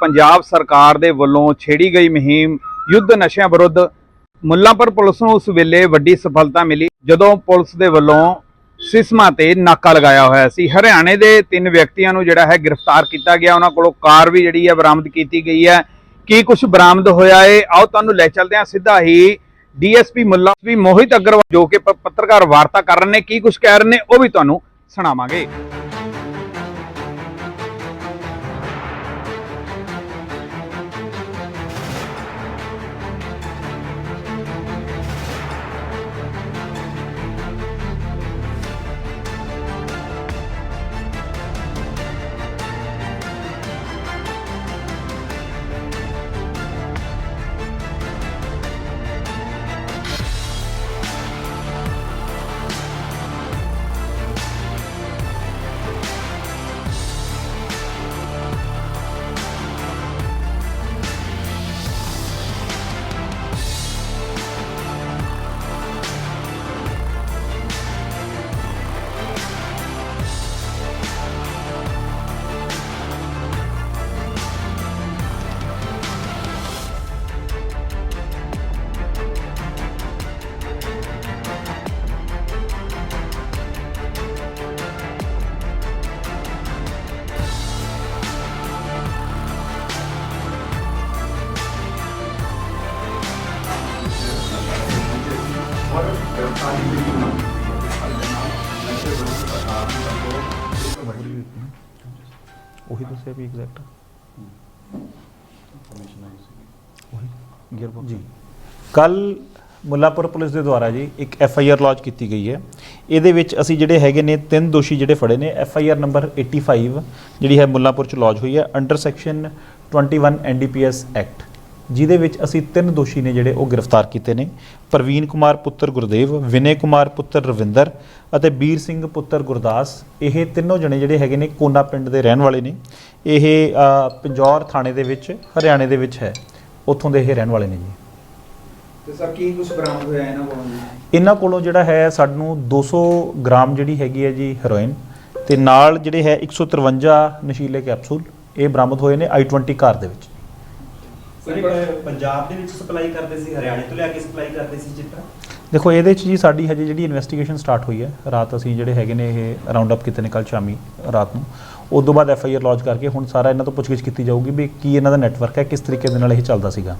ਪੰਜਾਬ ਸਰਕਾਰ ਦੇ ਵੱਲੋਂ ਛੇੜੀ ਗਈ ਮੁਹਿੰਮ ਯੁੱਧ ਨਸ਼ਿਆਂ ਵਿਰੁੱਧ ਮੁੱਲਾਂਪੁਰ ਪੁਲਿਸ ਨੂੰ ਉਸ ਵੇਲੇ ਵੱਡੀ ਸਫਲਤਾ ਮਿਲੀ, ਜਦੋਂ ਪੁਲਿਸ ਦੇ ਵੱਲੋਂ ਸਿਸਮਾ ਤੇ ਨਾਕਾ ਲਗਾਇਆ ਹੋਇਆ ਸੀ। ਹਰਿਆਣੇ ਦੇ ਤਿੰਨ ਵਿਅਕਤੀਆਂ ਨੂੰ ਜਿਹੜਾ ਹੈ ਗ੍ਰਿਫਤਾਰ ਕੀਤਾ ਗਿਆ। ਉਹਨਾਂ ਕੋਲੋਂ ਕਾਰ ਵੀ ਜਿਹੜੀ ਹੈ ਬਰਾਮਦ ਕੀਤੀ ਗਈ ਹੈ। ਕੀ ਕੁਝ ਬਰਾਮਦ ਹੋਇਆ ਏ? ਆਓ ਤੁਹਾਨੂੰ ਲੈ ਚੱਲਦੇ ਹਾਂ ਸਿੱਧਾ ਹੀ ਡੀਐਸਪੀ ਮੁੱਲਾ ਵੀ ਮੋਹਿਤ ਅਗਰਵਾਲ ਜੋ ਕਿ ਪੱਤਰਕਾਰ ਵਾਰਤਾ ਕਰ ਰਹੇ ਨੇ, ਕੀ ਕੁਝ ਕਹਿ ਰਹੇ ਨੇ ਉਹ ਵੀ ਤੁਹਾਨੂੰ ਸੁਣਾਵਾਂਗੇ। ਉਹੀ ਦੱਸਿਆ ਵੀ ਐਗਜ਼ੈਕਟ ਉਹੀ। ਗੀਅਰਬਾਕਸ ਜੀ। ਕੱਲ ਮੁੱਲਾਪੁਰ ਪੁਲਿਸ ਦੇ ਦੁਆਰਾ ਜੀ ਇੱਕ ਐਫ ਆਈ ਆਰ ਲੌਂਚ ਕੀਤੀ ਗਈ ਹੈ। ਇਹਦੇ ਵਿੱਚ ਅਸੀਂ ਜਿਹੜੇ ਹੈਗੇ ਨੇ ਤਿੰਨ ਦੋਸ਼ੀ ਜਿਹੜੇ ਫੜੇ ਨੇ ਐਫ ਆਈ ਆਰ ਨੰਬਰ 85 ਜਿਹੜੀ ਹੈ ਮੁੱਲਾਪੁਰ ਚ ਲੌਂਚ ਹੋਈ ਹੈ ਅੰਡਰ ਸੈਕਸ਼ਨ 21 ਐਨਡੀਪੀਐਸ ਐਕਟ ਜਿਹਦੇ ਵਿੱਚ ਅਸੀਂ ਤਿੰਨ ਦੋਸ਼ੀ ਨੇ ਜਿਹੜੇ ਉਹ ਗ੍ਰਿਫਤਾਰ ਕੀਤੇ ਨੇ। ਪ੍ਰਵੀਨ ਕੁਮਾਰ ਪੁੱਤਰ ਗੁਰਦੇਵ ਵਿਨੇ ਕੁਮਾਰ ਪੁੱਤਰ ਰਵਿੰਦਰ ਅਤੇ ਬੀਰ ਸਿੰਘ ਪੁੱਤਰ ਗੁਰਦਾਸ। ਇਹ ਤਿੰਨੋਂ ਜਣੇ ਜਿਹੜੇ ਹੈਗੇ ਨੇ ਕੋਨਾ ਪਿੰਡ ਦੇ ਰਹਿਣ ਵਾਲੇ ਨੇ। ਇਹ ਪੰਜੌਰ ਥਾਣੇ ਦੇ ਵਿੱਚ ਹਰਿਆਣੇ ਦੇ ਵਿੱਚ ਹੈ। ਉੱਥੋਂ ਦੇ ਇਹ ਰਹਿਣ ਵਾਲੇ ਨੇ ਜੀ। ਤੇ ਸਰ ਕੀ ਕੁਝ ਬਰਾਮਦ ਹੋਇਆ ਇਹਨਾਂ ਕੋਲੋਂ ਇਹਨਾਂ ਕੋਲੋਂ ਜਿਹੜਾ ਹੈ ਸਾਨੂੰ 200 ਗ੍ਰਾਮ ਜਿਹੜੀ ਹੈਗੀ ਹੈ ਜੀ ਹੈਰੋਇਨ ਤੇ ਨਾਲ ਜਿਹੜੇ ਹੈ 153 ਨਸ਼ੀਲੇ ਕੈਪਸੂਲ ਇਹ ਬਰਾਮਦ ਹੋਏ ਨੇ i20 ਕਾਰ ਦੇ ਵਿੱਚ। ਸਰ ਪੰਜਾਬ ਦੇ ਵਿੱਚ ਸਪਲਾਈ ਕਰਦੇ ਸੀ, ਹਰਿਆਣੇ ਤੋਂ ਲਿਆ ਕੇ ਸਪਲਾਈ ਕਰਦੇ ਸੀ ਚਿੱਟਾ ਦੇਖੋ, ਇਹਦੇ ਚ ਜੀ ਸਾਡੀ ਹਜੇ ਜਿਹੜੀ ਇਨਵੈਸਟੀਗੇਸ਼ਨ ਸਟਾਰਟ ਹੋਈ ਹੈ, ਰਾਤ ਅਸੀਂ ਜਿਹੜੇ ਹੈਗੇ ਨੇ ਇਹ ਰਾਉਂਡ ਅਪ ਕੀਤੇ ਨੇ ਕੱਲ ਸ਼ਾਮੀ, ਰਾਤ ਨੂੰ। ਉਸ ਤੋਂ ਬਾਅਦ ਐਫ ਆਈ ਆਰ ਲੌਂਚ ਕਰਕੇ ਹੁਣ ਸਾਰਾ ਇਹਨਾਂ ਤੋਂ ਪੁੱਛਗਿੱਛ ਕੀਤੀ ਜਾਊਗੀ ਵੀ ਕੀ ਇਹਨਾਂ ਦਾ ਨੈਟਵਰਕ ਹੈ, ਕਿਸ ਤਰੀਕੇ ਦੇ ਨਾਲ ਇਹ ਚੱਲਦਾ ਸੀਗਾ।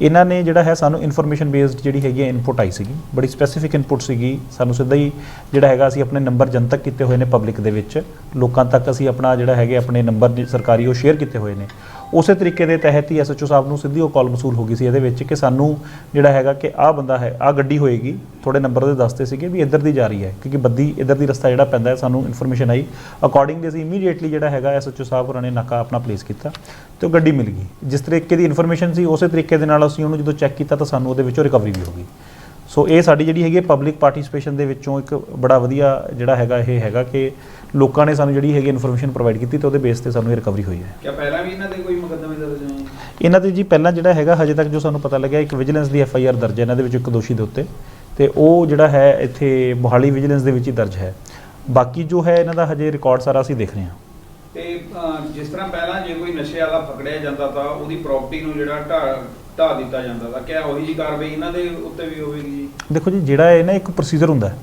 ਇਹਨਾਂ ਨੇ ਜਿਹੜਾ ਹੈ ਸਾਨੂੰ ਇਨਫੋਰਮੇਸ਼ਨ ਬੇਸਡ ਜਿਹੜੀ ਹੈਗੀ ਹੈ ਇਨਪੁਟ ਆਈ ਸੀਗੀ। ਬੜੀ ਸਪੈਸੀਫਿਕ ਇਨਪੁਟ ਸੀਗੀ। ਸਾਨੂੰ ਸਿੱਧਾ ਹੀ ਜਿਹੜਾ ਹੈਗਾ ਅਸੀਂ ਆਪਣੇ ਨੰਬਰ ਜਨਤਕ ਕੀਤੇ ਹੋਏ ਨੇ ਪਬਲਿਕ ਦੇ ਵਿੱਚ। ਲੋਕਾਂ ਤੱਕ ਅਸੀਂ ਆਪਣਾ ਜਿਹੜਾ ਹੈਗੇ, ਆਪਣੇ ਨੰਬਰ ਸਰਕਾਰੀ ਉਹ ਸ਼ੇਅਰ ਕੀਤੇ ਹੋਏ ਨੇ। ਉਸੇ ਤਰੀਕੇ ਦੇ ਤਹਿਤ ਹੀ ਐਸਐਚਓ ਸਾਹਿਬ ਨੂੰ ਸਿੱਧੀ ਉਹ ਕਾਲ ਮਸੂਲ ਹੋ ਗਈ ਸੀ। ਇਹਦੇ ਵਿੱਚ ਕਿ ਸਾਨੂੰ ਜਿਹੜਾ ਹੈਗਾ ਕਿ ਆਹ ਬੰਦਾ ਹੈ, ਆਹ ਗੱਡੀ ਹੋਏਗੀ ਥੋੜੇ ਨੰਬਰ ਦੇ ਦੱਸਦੇ ਸੀਗੇ ਵੀ ਇੱਧਰ ਦੀ ਜਾ ਰਹੀ ਹੈ, ਕਿਉਂਕਿ ਬੱਦੀ ਇੱਧਰ ਦੀ ਰਸਤਾ ਜਿਹੜਾ ਪੈਂਦਾ ਹੈ, ਸਾਨੂੰ ਇਨਫੋਰਮੇਸ਼ਨ ਆਈ। ਅਕੋਰਡਿੰਗਲੀ ਅਸੀਂ ਇਮੀਡੀਏਟਲੀ ਜਿਹੜਾ ਹੈਗਾ ਐਸਐਚਓ ਸਾਹਿਬ ਹੋਰਾਂ ਨੇ ਨਾਕਾ ਆਪਣਾ ਪਲੇਸ ਕੀਤਾ ਤੇ ਉਹ ਗੱਡੀ ਮਿਲ ਗਈ। ਜਿਸ ਤਰੀਕੇ ਦੀ ਇਨਫੋਰਮੇਸ਼ਨ ਸੀ, ਉਸੇ ਤਰੀਕੇ ਦੇ ਨਾਲ ਅਸੀਂ ਉਹਨੂੰ ਜਦੋਂ ਚੈੱਕ ਕੀਤਾ ਤਾਂ ਸਾਨੂੰ ਉਹਦੇ ਵਿੱਚੋਂ ਰਿਕਵਰੀ ਵੀ ਹੋ ਗਈ। ਸੋ ਇਹ ਸਾਡੀ ਜਿਹੜੀ ਹੈਗੀ ਪਬਲਿਕ ਪਾਰਟਿਸਿਪੇਸ਼ਨ ਦੇ ਵਿੱਚੋਂ ਇੱਕ ਬੜਾ ਵਧੀਆ ਜਿਹੜਾ ਹੈਗਾ ਇਹ ਹੈਗਾ ਕਿ ਲੋਕਾਂ ਨੇ ਸਾਨੂੰ ਜਿਹੜੀ ਹੈਗੀ ਇਨਫੋਰਮੇਸ਼ਨ ਪ੍ਰੋਵਾਈਡ ਕੀਤੀ ਤੇ ਉਹਦੇ ਬੇਸ ਤੇ ਸਾਨੂੰ ਇਹ ਰਿਕਵਰੀ ਹੋਈ ਹੈ। ਕਿਆ ਪਹਿਲਾਂ ਵੀ ਇਹਨਾਂ ਦੇ ਕੋਈ ਮੁਕੱਦਮੇ ਦਰਜ ਹੋਏ? ਇਹਨਾਂ ਦੇ ਜੀ ਪਹਿਲਾਂ ਜਿਹੜਾ ਹੈਗਾ ਹਜੇ ਤੱਕ ਜੋ ਸਾਨੂੰ ਪਤਾ ਲੱਗਿਆ ਇੱਕ ਵਿਜੀਲੈਂਸ ਦੀ ਐਫ ਆਈ ਆਰ ਦਰਜ ਹੈ ਇਹਨਾਂ ਦੇ ਵਿੱਚ ਇੱਕ ਦੋਸ਼ੀ ਦੇ ਉੱਤੇ। ਤੇ ਉਹ ਜਿਹੜਾ ਹੈ ਇੱਥੇ ਮੋਹਾਲੀ ਵਿਜੀਲੈਂਸ ਦੇ ਵਿੱਚ ਹੀ ਦਰਜ ਹੈ। ਬਾਕੀ ਜੋ ਹੈ ਇਹਨਾਂ ਦਾ ਹਜੇ ਰਿਕਾਰਡ ਸਾਰਾ ਅਸੀਂ ਦੇਖ ਰਹੇ ਹਾਂ। ਤੇ ਅਹ, ਜਿਸ ਤਰ੍ਹਾਂ ਪਹਿਲਾਂ ਜੇ ਕੋਈ ਨਸ਼ੇ ਵਾਲਾ ਪਕੜਿਆ ਜਾਂਦਾ ਤਾਂ ਉਹਦੀ ਪ੍ਰਾਪਰਟੀ ਨੂੰ ਜਿਹੜਾ ਢਾਹ ਢਾਹ ਦਿੱਤਾ ਜਾਂਦਾ ਤਾਂ ਕਿਆ ਉਹੀ ਜੀ ਕਾਰਵਾਈ ਇਹਨਾਂ ਦੇ ਉੱਤੇ ਵੀ ਹੋਵੇਗੀ ਜੀ? ਦੇਖੋ ਜੀ, ਜਿਹੜਾ ਇਹ ਨਾ ਇੱਕ ਪ੍ਰੋਸੀਜਰ ਹੁੰਦਾ ਹੈ,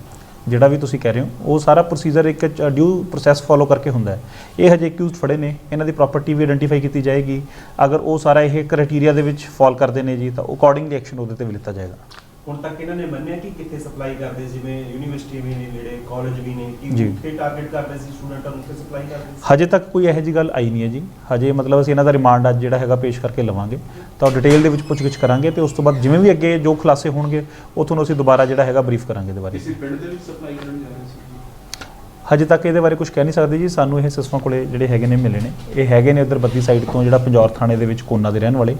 ਜਿਹੜਾ ਵੀ ਤੁਸੀਂ ਕਹਿ ਰਹੇ ਹੋ, ਉਹ ਸਾਰਾ ਪ੍ਰੋਸੀਜਰ ਇੱਕ ਡਿਊ ਪ੍ਰੋਸੈਸ ਫੋਲੋ ਕਰਕੇ ਹੁੰਦਾ ਹੈ। ਇਹ ਹਜੇ ਅਕਿਊਜ਼ਡ ਫੜੇ ਨੇ, ਇਹਨਾਂ ਦੀ ਪ੍ਰਾਪਰਟੀ ਵੀ ਆਇਡੈਂਟੀਫਾਈ ਕੀਤੀ ਜਾਏਗੀ। ਅਗਰ ਉਹ ਸਾਰਾ ਇਹ ਕ੍ਰਾਈਟੇਰੀਆ ਦੇ ਵਿੱਚ ਫਾਲ ਕਰਦੇ ਨੇ ਜੀ, ਤਾਂ ਅਕੋਰਡਿੰਗਲੀ ਐਕਸ਼ਨ ਉਹਦੇ ਤੇ ਵੀ ਲਿੱਤਾ ਜਾਏਗਾ। ਹੁਣ ਤੱਕ ਇਹਨਾਂ ਨੇ ਮੰਨਿਆ ਕਿ ਕਿੱਥੇ ਸਪਲਾਈ ਕਰਦੇ ਜਿਵੇਂ ਯੂਨੀਵਰਸਿਟੀ ਵੀ ਨੇ ਨੇੜੇ ਕਾਲਜ ਵੀ ਨੇ ਕਿ ਜੀ। ਉੱਥੇ ਟਾਰਗੇਟ ਕਰਦੇ ਸੀ ਸਟੂਡੈਂਟਾਂ ਨੂੰ ਉੱਥੇ ਸਪਲਾਈ ਕਰਦੇ ਸੀ? ਹਜੇ ਤੱਕ ਕੋਈ ਇਹੋ ਜਿਹੀ ਗੱਲ ਆਈ ਨਹੀਂ ਹੈ ਜੀ। ਹਜੇ ਮਤਲਬ ਅਸੀਂ ਇਹਨਾਂ ਦਾ ਰਿਮਾਂਡ ਅੱਜ ਜਿਹੜਾ ਹੈਗਾ ਪੇਸ਼ ਕਰਕੇ ਲਵਾਂਗੇ। ਤਾਂ ਡਿਟੇਲ ਦੇ ਵਿੱਚ ਪੁੱਛਗਿੱਛ ਕਰਾਂਗੇ ਤੇ ਉਸ ਤੋਂ ਬਾਅਦ ਜਿਵੇਂ ਵੀ ਅੱਗੇ ਜੋ ਖੁਲਾਸੇ ਹੋਣਗੇ ਉਹ ਤੁਹਾਨੂੰ ਅਸੀਂ ਦੁਬਾਰਾ ਜਿਹੜਾ ਹੈਗਾ ਬਰੀਫ ਕਰਾਂਗੇ ਇਹਦੇ ਬਾਰੇ। ਕਿਸੇ ਪਿੰਡ ਦੇ ਵਿੱਚ ਸਪਲਾਈ ਕਰਨ ਜਾ ਰਹੇ ਸੀ। ਹਜੇ ਤੱਕ ਇਹਦੇ ਬਾਰੇ ਕੁਝ ਕਹਿ ਨਹੀਂ ਸਕਦੇ ਜੀ। ਸਾਨੂੰ ਇਹ ਸਿਸਮਾਂ ਕੋਲੇ ਜਿਹੜੇ ਹੈਗੇ ਨੇ ਮਿਲੇ ਨੇ। ਇਹ ਹੈਗੇ ਨੇ ਉਧਰ ਬੱਦੀ ਸਾਈਡ ਤੋਂ ਜਿਹੜਾ ਪੰਜੌਰ ਥਾਣੇ ਦੇ ਵਿੱਚ ਕੋਨਾ ਦੇ ਰਹਿਣ ਵਾਲੇ।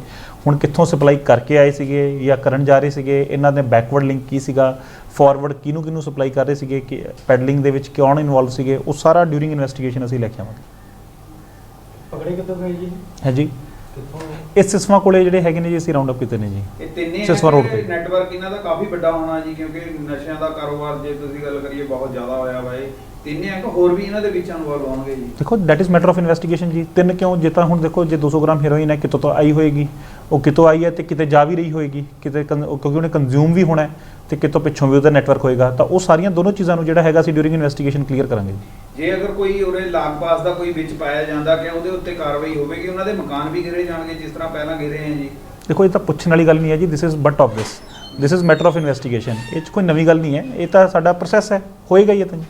ਹੁਣ ਕਿੱਥੋਂ ਸਪਲਾਈ ਕਰਕੇ ਆਏ ਸੀਗੇ ਜਾਂ ਕਰਨ ਜਾ ਰਹੇ ਸੀਗੇ? ਇਹਨਾਂ ਦੇ ਬੈਕਵਰਡ ਲਿੰਕ ਕੀ ਸੀਗਾ? ਫਾਰਵਰਡ ਕਿਹਨੂੰ ਕਿਹਨੂੰ ਸਪਲਾਈ ਕਰ ਰਹੇ ਸੀਗੇ? ਕਿ ਪੈਡਲਿੰਗ ਦੇ ਵਿੱਚ ਕੌਣ ਇਨਵੋਲਵ ਸੀਗੇ? ਉਹ ਸਾਰਾ ਡਿਊਰਿੰਗ ਇਨਵੈਸਟੀਗੇਸ਼ਨ ਅਸੀਂ ਲੈ ਕੇ ਆਵਾਂਗੇ। ਪਕੜੇ ਕਿੱਥੋਂ ਗਏ ਜੀ? ਹੈ ਜੀ। ਕਿੱਥੋਂ ਇਸ ਸਿਸਮਾ ਕੋਲੇ ਜਿਹੜੇ ਹੈਗੇ ਨੇ ਜੀ ਅਸੀਂ ਰਾਉਂਡ ਅਪ ਕੀਤੇ ਨੇ ਜੀ। ਇਹ ਤਿੰਨੇ ਸਿਸਵਾ road ਤੇ। ਨੈਟਵਰਕ ਇਹਨਾਂ ਦਾ ਕਾਫੀ ਵੱਡਾ ਹੋਣਾ ਜੀ ਕਿਉਂਕਿ ਨਸ਼ਿਆਂ ਦਾ ਕਾਰੋਬਾਰ ਜੇ ਤੁਸੀਂ ਗੱਲ ਕਰੀਏ ਬਹੁਤ ਜ਼ਿਆਦਾ ਹੋਇਆ ਵਾ ਇਹ। ਤਿੰਨੇ ਆ ਕਿ ਹੋਰ ਵੀ ਇਹਨਾਂ ਦੇ ਵਿੱਚ ਇਨਵੋਲਵ ਹੋਣਗੇ ਜੀ। ਦੇਖੋ that is matter of investigation ਜੀ। ਤਿੰਨ ਕਿਉਂ ਜੇ ਤਾਂ ਹੁਣ ਦੇਖੋ ਜੇ 200 ਗ੍ਰਾਮ ਹੈਰੋਇਨ ਹੈ ਕਿਤੋਂ ਤੋਂ ਆਈ ਹੋਏਗੀ? ਉਹ ਕਿਤੋਂ ਆਈ ਹੈ ਤੇ ਕਿਤੇ ਜਾ ਵੀ ਰਹੀ ਹੋਏਗੀ ਕਿਤੇ ਕਨ- ਉਹ ਕਿਉਂਕਿ ਉਹਨੇ ਕੰਜ਼ਿਊਮ ਵੀ ਹੋਣਾ ਹੈ ਤੇ ਕਿਤੋਂ ਪਿੱਛੋਂ ਵੀ ਉਹਦਾ ਨੈਟਵਰਕ ਹੋਏਗਾ ਤਾਂ ਉਹ ਸਾਰੀਆਂ ਦੋਨੋਂ ਚੀਜ਼ਾਂ ਨੂੰ ਜਿਹੜਾ ਹੈਗਾ ਅਸੀਂ ਡਿਊਰਿੰਗ ਇਨਵੈਸਟੀਗੇਸ਼ਨ ਕਲੀਅਰ ਕਰਾਂਗੇ ਜੀ। ਅਗਰ ਕੋਈ ਉਰੇ ਲਾਗ ਪਾਸ ਦਾ ਕੋਈ ਵਿੱਚ ਪਾਇਆ ਜਾਂਦਾ ਕਿ ਉਹਦੇ ਉੱਤੇ ਕਾਰਵਾਈ ਹੋਵੇਗੀ ਉਹਨਾਂ ਦੇ ਮਕਾਨ ਵੀ ਗਿਰੇ ਜਾਣਗੇ ਜਿਸ ਤਰ੍ਹਾਂ ਪਹਿਲਾਂ ਗਿਰੇ ਆ ਜੀ? ਦੇਖੋ ਇਹ ਤਾਂ ਪੁੱਛਣ ਵਾਲੀ ਗੱਲ ਨਹੀਂ ਹੈ ਜੀ this is but of this this is matter of investigation ਇਹ 'ਚ ਕੋਈ ਨਵੀਂ ਗੱਲ ਨਹੀਂ ਹੈ ਇਹ ਤਾਂ ਸਾਡਾ ਪ੍ਰੋਸੈਸ ਹੈ ਹੋਏਗਾ ਹੀ ਇਹ ਤਾਂ ਜੀ।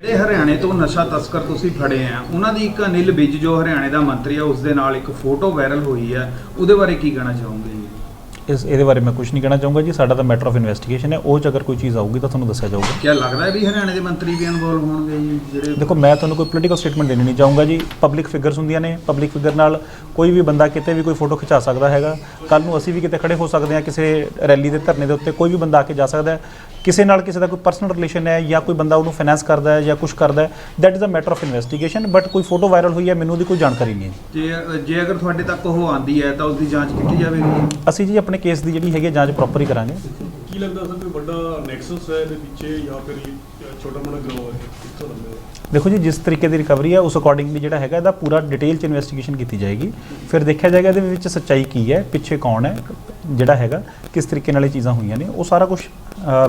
ਜਿਹੜੇ ਹਰਿਆਣੇ ਤੋਂ ਨਸ਼ਾ ਤਸਕਰ ਤੁਸੀਂ ਫੜੇ ਆ। ਉਹਨਾਂ ਦੀ ਇੱਕ ਅਨਿਲ ਵਿਜ ਜੋ ਹਰਿਆਣੇ ਦਾ ਮੰਤਰੀ ਆ ਉਸ ਦੇ ਨਾਲ ਇੱਕ ਫੋਟੋ ਵਾਇਰਲ ਹੋਈ ਆ। ਉਹਦੇ ਬਾਰੇ ਕੀ ਕਹਿਣਾ ਚਾਹੋਗੇ ਜੀ? ਇਸ ਇਹਦੇ ਬਾਰੇ ਮੈਂ ਕੁਝ ਨਹੀਂ ਕਹਿਣਾ ਚਾਹੂੰਗਾ ਜੀ। ਸਾਡਾ ਤਾਂ ਮੈਟਰ ਆਫ ਇਨਵੈਸਟੀਗੇਸ਼ਨ ਹੈ। ਉਹ 'ਚ ਅਗਰ ਕੋਈ ਚੀਜ਼ ਆਊਗੀ ਤਾਂ ਤੁਹਾਨੂੰ ਦੱਸਿਆ ਜਾਊਗਾ। ਕੀ ਲੱਗਦਾ ਹੈ ਵੀ ਹਰਿਆਣੇ ਦੇ ਮੰਤਰੀ ਵੀ ਇਨਵੋਲਵ ਹੋਣਗੇ ਜੀ? ਜਿਹੜੇ ਦੇਖੋ ਮੈਂ ਤੁਹਾਨੂੰ ਕੋਈ ਪੋਲੀਟੀਕਲ ਸਟੇਟਮੈਂਟ ਦੇਣੀ ਨਹੀਂ ਚਾਹੂੰਗਾ ਜੀ। ਪਬਲਿਕ ਫਿਗਰਸ ਹੁੰਦੀਆਂ ਨੇ। ਪਬਲਿਕ ਫਿਗਰ ਨਾਲ ਕੋਈ ਵੀ ਬੰਦਾ ਕਿਤੇ ਵੀ ਕੋਈ ਫੋਟੋ ਖਿਚਾ ਸਕਦਾ ਹੈਗਾ। ਕੱਲ ਨੂੰ ਅਸੀਂ ਵੀ ਕਿਤੇ ਖੜੇ ਹੋ ਸਕਦੇ ਹਾਂ ਕਿਸੇ ਰੈਲੀ ਦੇ ਧਰਨੇ ਦੇ ਉੱਤੇ। ਕੋਈ ਵੀ ਬੰਦਾ ਆ ਕੇ ਜਾ ਸਕਦਾ ਹੈ। ਕਿਸੇ ਨਾਲ ਕਿਸੇ ਦਾ ਕੋਈ ਪਰਸਨਲ ਰਿਲੇਸ਼ਨ ਹੈ ਜਾਂ ਕੋਈ ਬੰਦਾ ਉਹਨੂੰ ਫਾਈਨੈਂਸ ਕਰਦਾ ਹੈ ਜਾਂ ਕੁਝ ਕਰਦਾ ਹੈ that is a matter of investigation but ਕੋਈ ਫੋਟੋ ਵਾਇਰਲ ਹੋਈ ਹੈ ਮੈਨੂੰ ਉਹਦੀ ਕੋਈ ਜਾਣਕਾਰੀ ਨਹੀਂ ਹੈ। ਜੀ ਜੇ ਜੇ ਅਗਰ ਤੁਹਾਡੇ ਤੱਕ ਉਹ ਆਂਦੀ ਹੈ ਤਾਂ ਉਸ ਦੀ ਜਾਂਚ ਕੀਤੀ ਜਾਵੇਗੀ। ਅਸੀਂ ਜੀ ਆਪਣੇ ਕੇਸ ਦੀ ਜਿਹੜੀ ਹੈਗੀ ਹੈ ਜਾਂਚ ਪ੍ਰੋਪਰ ਹੀ ਕਰਾਂਗੇ। ਕੀ ਲੱਗਦਾ ਸਰ ਕੋਈ ਵੱਡਾ ਨੈਕਸਸ ਹੈ ਇਹਦੇ ਪਿੱਛੇ ਜਾਂ ਫਿਰ ਇਹ ਛੋਟਾ ਮੋਟਾ ਗਰੋਹ ਹੈ ਕਿੱਥੋਂ ਲੰਮੇ ਦੇਖੋ ਜੀ ਜਿਸ ਤਰੀਕੇ ਦੀ ਰਿਕਵਰੀ ਹੈ ਉਸ ਅਕੋਰਡਿੰਗਲੀ ਜਿਹੜਾ ਹੈਗਾ ਇਹਦਾ ਪੂਰਾ ਡਿਟੇਲ ਚ ਇਨਵੈਸਟੀਗੇਸ਼ਨ ਕੀਤੀ ਜਾਏਗੀ। ਫਿਰ ਦੇਖਿਆ ਜਾਏਗਾ ਇਹਦੇ ਵਿੱਚ ਸੱਚਾਈ ਕੀ ਹੈ ਪਿੱਛੇ ਕੌਣ ਹੈ ਜਿਹੜਾ ਹੈਗਾ, ਕਿਸ ਤਰੀਕੇ ਨਾਲ ਇਹ ਚੀਜ਼ਾਂ ਹੋਈਆਂ ਨੇ, ਉਹ ਸਾਰਾ ਕੁਝ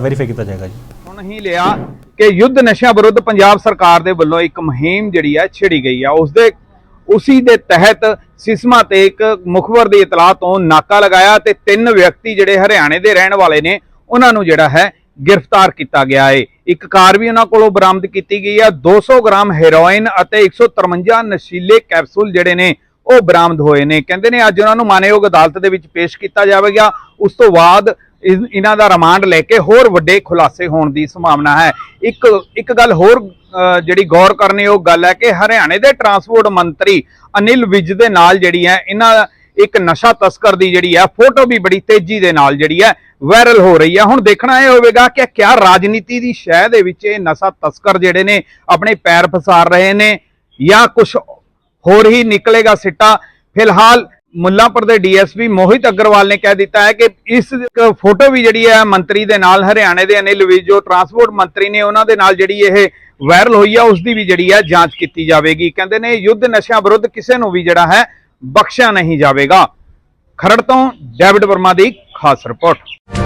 ਵੈਰੀਫਾਈ ਕੀਤਾ ਜਾਏਗਾ ਜੀ। ਹੁਣ ਹੀ ਲਿਆ ਕਿ ਯੁੱਧ ਨਸ਼ਿਆਂ ਵਿਰੁੱਧ ਪੰਜਾਬ ਸਰਕਾਰ ਦੇ ਵੱਲੋਂ ਇੱਕ ਮੁਹਿੰਮ ਜਿਹੜੀ ਹੈ ਛਿੜੀ ਗਈ ਆ। ਉਸ ਦੇ ਉਸੀ ਦੇ ਤਹਿਤ ਸਿਸਮਾ ਤੇ ਇੱਕ ਮੁਖਬਰ ਦੀ ਇਤਲਾਹ ਤੋਂ ਨਾਕਾ ਲਗਾਇਆ ਤੇ ਤਿੰਨ ਵਿਅਕਤੀ ਜਿਹੜੇ ਹਰਿਆਣੇ ਦੇ ਰਹਿਣ ਵਾਲੇ ਨੇ, ਉਹਨਾਂ ਨੂੰ ਜਿਹੜਾ ਹੈ ਗ੍ਰਿਫਤਾਰ ਕੀਤਾ ਗਿਆ ਹੈ ਇੱਕ ਕਾਰ ਵੀ ਉਹਨਾਂ ਕੋਲੋਂ ਬਰਾਮਦ ਕੀਤੀ ਗਈ ਹੈ 200 ਗ੍ਰਾਮ ਹੈਰੋਇਨ ਅਤੇ 153 ਨਸ਼ੀਲੇ ਕੈਪਸੂਲ ਜਿਹੜੇ ਨੇ ਉਹ ਬਰਾਮਦ ਹੋਏ ਨੇ। ਕਹਿੰਦੇ ਨੇ ਅੱਜ ਉਹਨਾਂ ਨੂੰ ਮਾਨਯੋਗ ਅਦਾਲਤ ਦੇ ਵਿੱਚ ਪੇਸ਼ ਕੀਤਾ ਜਾਵੇਗਾ। ਉਸ ਤੋਂ ਬਾਅਦ ਇਹਨਾਂ ਦਾ ਰਿਮਾਂਡ ਲੈ ਕੇ ਹੋਰ ਵੱਡੇ ਖੁਲਾਸੇ ਹੋਣ ਦੀ ਸੰਭਾਵਨਾ ਹੈ। ਇੱਕ ਇੱਕ ਗੱਲ ਹੋਰ ਜਿਹੜੀ ਗੌਰ ਕਰਨੀ ਉਹ ਗੱਲ ਹੈ ਕਿ ਹਰਿਆਣੇ ਦੇ ਟਰਾਂਸਪੋਰਟ ਮੰਤਰੀ ਅਨਿਲ ਵਿਜ ਦੇ ਨਾਲ ਜਿਹੜੀ ਹੈ, ਇਹਨਾਂ ਇੱਕ ਨਸ਼ਾ ਤਸਕਰ ਦੀ ਜਿਹੜੀ ਹੈ, ਫੋਟੋ ਵੀ ਬੜੀ ਤੇਜ਼ੀ ਦੇ ਨਾਲ ਜਿਹੜੀ ਹੈ, ਵਾਇਰਲ ਹੋ ਰਹੀ ਹੈ। ਹੁਣ ਦੇਖਣਾ ਇਹ ਹੋਵੇਗਾ ਕਿ ਕਿਆ ਰਾਜਨੀਤੀ ਦੀ ਸ਼ਹਿ ਦੇ ਵਿੱਚ ਇਹ ਨਸ਼ਾ ਤਸਕਰ ਜਿਹੜੇ ਨੇ, ਆਪਣੇ ਪੈਰ ਫਸਾਰ ਰਹੇ ਨੇ ਜਾਂ ਕੁਝ ਹੋਰ ਹੀ ਨਿਕਲੇਗਾ ਸਿੱਟਾ। ਫਿਲਹਾਲ ਮੁੱਲਾਂਪੁਰ ਦੇ ਡੀਐਸਪੀ ਮੋਹਿਤ ਅਗਰਵਾਲ ਨੇ ਕਹਿ ਦਿੱਤਾ ਹੈ ਕਿ ਇਸ ਫੋਟੋ ਵੀ ਜਿਹੜੀ ਹੈ ਮੰਤਰੀ ਦੇ ਨਾਲ, ਹਰਿਆਣੇ ਦੇ ਅਨਿਲ ਵਿਜ ਜੋ ਟਰਾਂਸਪੋਰਟ ਮੰਤਰੀ ਨੇ ਉਹਨਾਂ ਦੇ ਨਾਲ ਜਿਹੜੀ ਇਹ ਵਾਇਰਲ ਹੋਈ ਹੈ ਉਸ ਦੀ ਵੀ ਜਿਹੜੀ ਹੈ ਜਾਂਚ ਕੀਤੀ ਜਾਵੇਗੀ। ਕਹਿੰਦੇ ਨੇ ਯੁੱਧ ਨਸ਼ਿਆਂ ਵਿਰੁੱਧ ਕਿਸੇ ਨੂੰ ਵੀ ਜਿਹੜਾ ਹੈ ਬਖਸ਼ਿਆ ਨਹੀਂ ਜਾਵੇਗਾ। ਖਰੜ ਤੋਂ ਡੇਵਿਡ ਵਰਮਾ ਦੀ ਖਾਸ ਰਿਪੋਰਟ।